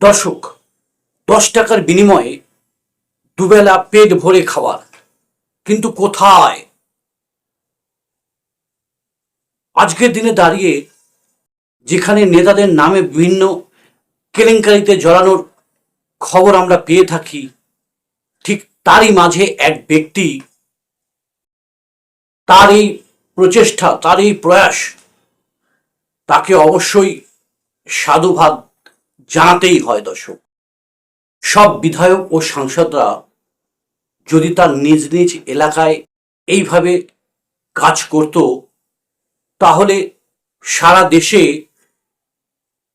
দর্শক, দশ টাকার বিনিময়ে দুবেলা পেট ভরে খাওয়ার, কিন্তু কোথায়? আজকের দিনে দাঁড়িয়ে যেখানে নেতাদের নামে বিভিন্ন কেলেঙ্কারিতে জড়ানোর খবর আমরা পেয়ে থাকি, ঠিক তারই মাঝে এক ব্যক্তি তার এই প্রচেষ্টা, তার এই প্রয়াস, তাকে অবশ্যই সাধুবাদ জানাতেই হয় দর্শক। সব বিধায়ক ও সাংসদরা যদি তার নিজ নিজ এলাকায় এইভাবে কাজ করত, তাহলে সারা দেশে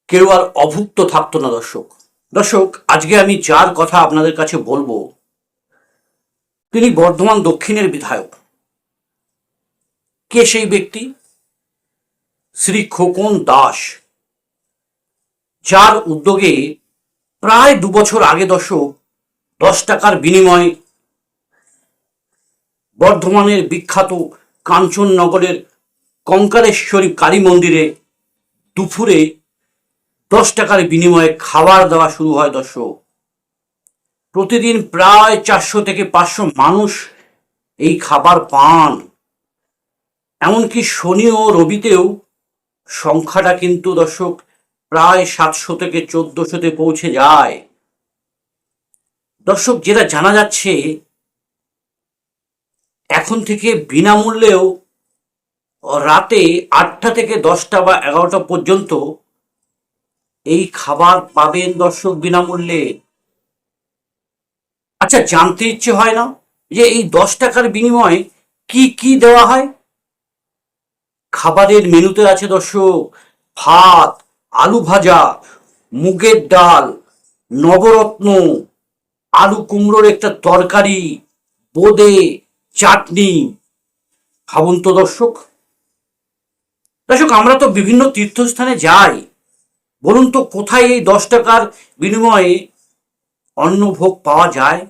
কেউ আর অভুক্ত থাকতো না দর্শক। দর্শক, আজকে আমি যার কথা আপনাদের কাছে বলব, তিনি বর্ধমান দক্ষিণের বিধায়ক। কে সেই ব্যক্তি? শ্রী খোকন দাস। যার উদ্যোগে প্রায় দু বছর আগে দশক দশ টাকার বিনিময়ে বর্ধমানের বিখ্যাত কাঞ্চননগরের কঙ্কালেশ্বরী কালী মন্দিরে দুপুরে দশ টাকার বিনিময়ে খাবার দেওয়া শুরু হয় দর্শক। প্রতিদিন প্রায় চারশো থেকে পাঁচশো মানুষ এই খাবার পান। এমনকি শনি ও রবিতেও সংখ্যাটা কিন্তু দর্শক প্রায় সাতশো থেকে চোদ্দশোতে পৌঁছে যায়। দর্শক, যেটা জানা যাচ্ছে, এখন থেকে বিনামূল্যেও রাতে আটটা থেকে দশটা বা এগারোটা পর্যন্ত এই খাবার পাবেন দর্শক বিনামূল্যে। আচ্ছা জানতে ইচ্ছে হয় না যে এই দশ টাকার বিনিময়ে কি কি দেওয়া হয়? খাবারের মেনুতে আছে দর্শক, ভাত আলু ভাজা, মুগের ডাল, নবরত্ন, আলু কুমড়োর একটা তরকারি, বোঁদে, চাটনি। ভাবুন তো দর্শক। দর্শক, আমরা তো বিভিন্ন তীর্থস্থানে যাই। বলুন তো, কোথায় এই দশ টাকার বিনিময়ে অন্ন ভোগ পাওয়া যায়?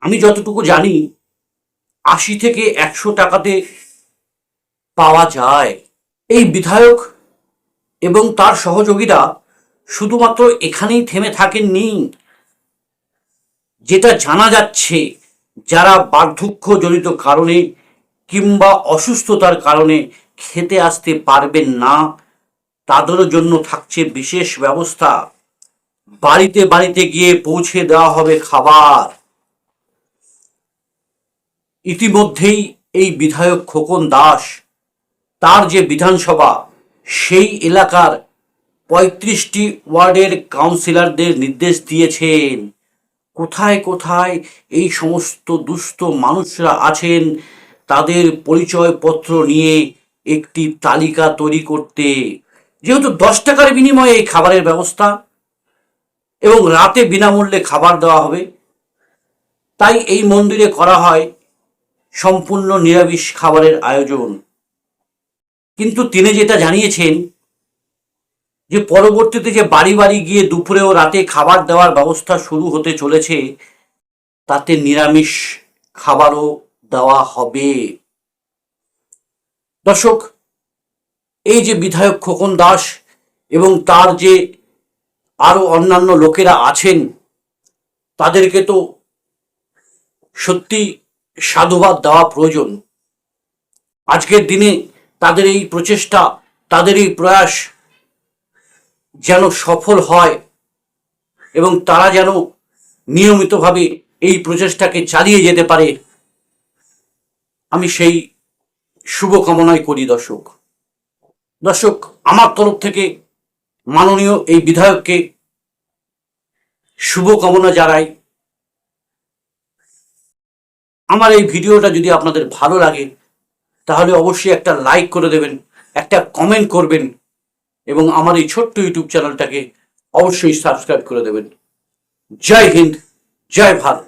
আমি যতটুকু জানি, আশি থেকে একশো টাকাতে পাওয়া যায়। এই বিধায়ক এবং তার সহযোগীরা শুধুমাত্র এখানেই থেমে থাকেননি, যেটা জানা যাচ্ছে যারা বার্ধক্যজনিত কারণে কিংবা অসুস্থতার কারণে খেতে আসতে পারবেন না, তাদের জন্য থাকছে বিশেষ ব্যবস্থা। বাড়িতে বাড়িতে গিয়ে পৌঁছে দেওয়া হবে খাবার। ইতিমধ্যেই এই বিধায়ক খোকন দাস, তার যে বিধানসভা সেই এলাকার পঁয়ত্রিশটি ওয়ার্ডের কাউন্সিলরদের নির্দেশ দিয়েছেন। কোথায় কোথায় এই সমস্ত দুস্থ মানুষরা আছেন, তাদের পরিচয়পত্র নিয়ে একটি তালিকা তৈরি করতে। যেহেতু দশ টাকার বিনিময়ে এই খাবারের ব্যবস্থা এবং রাতে বিনামূল্যে খাবার দেওয়া হবে, তাই এই মন্দিরে করা হয় সম্পূর্ণ নিরামিষ খাবারের আয়োজন। কিন্তু তিনি যেটা জানিয়েছেন যে পরবর্তীতে যে বাড়ি বাড়ি গিয়ে দুপুরে ও রাতে খাবার দেওয়ার ব্যবস্থা শুরু হতে চলেছে, তাতে নিরামিষ খাবারও দেওয়া হবে। দর্শক, এই যে বিধায়ক খোকন দাস এবং তার যে আরও অন্যান্য লোকেরা আছেন, তাদেরকে তো সত্যি সাধুবাদ দেওয়া প্রয়োজন। আজকের দিনে তাদের এই প্রচেষ্টা, তাদের এই প্রয়াস যেন সফল হয় এবং তারা যেন নিয়মিতভাবে এই প্রচেষ্টাকে চালিয়ে যেতে পারে, আমি সেই শুভকামনাই করি দর্শক। দর্শক, আমার তরফ থেকে মাননীয় এই বিধায়ককে শুভকামনা জানাই। আমার এই ভিডিওটা যদি আপনাদের ভালো লাগে তাহলে অবশ্যই একটা লাইক করে দেবেন, একটা কমেন্ট করবেন এবং আমার এই ছোট্ট ইউটিউব চ্যানেলটাকে অবশ্যই সাবস্ক্রাইব করে দেবেন। জয় হিন্দ, জয় ভারত।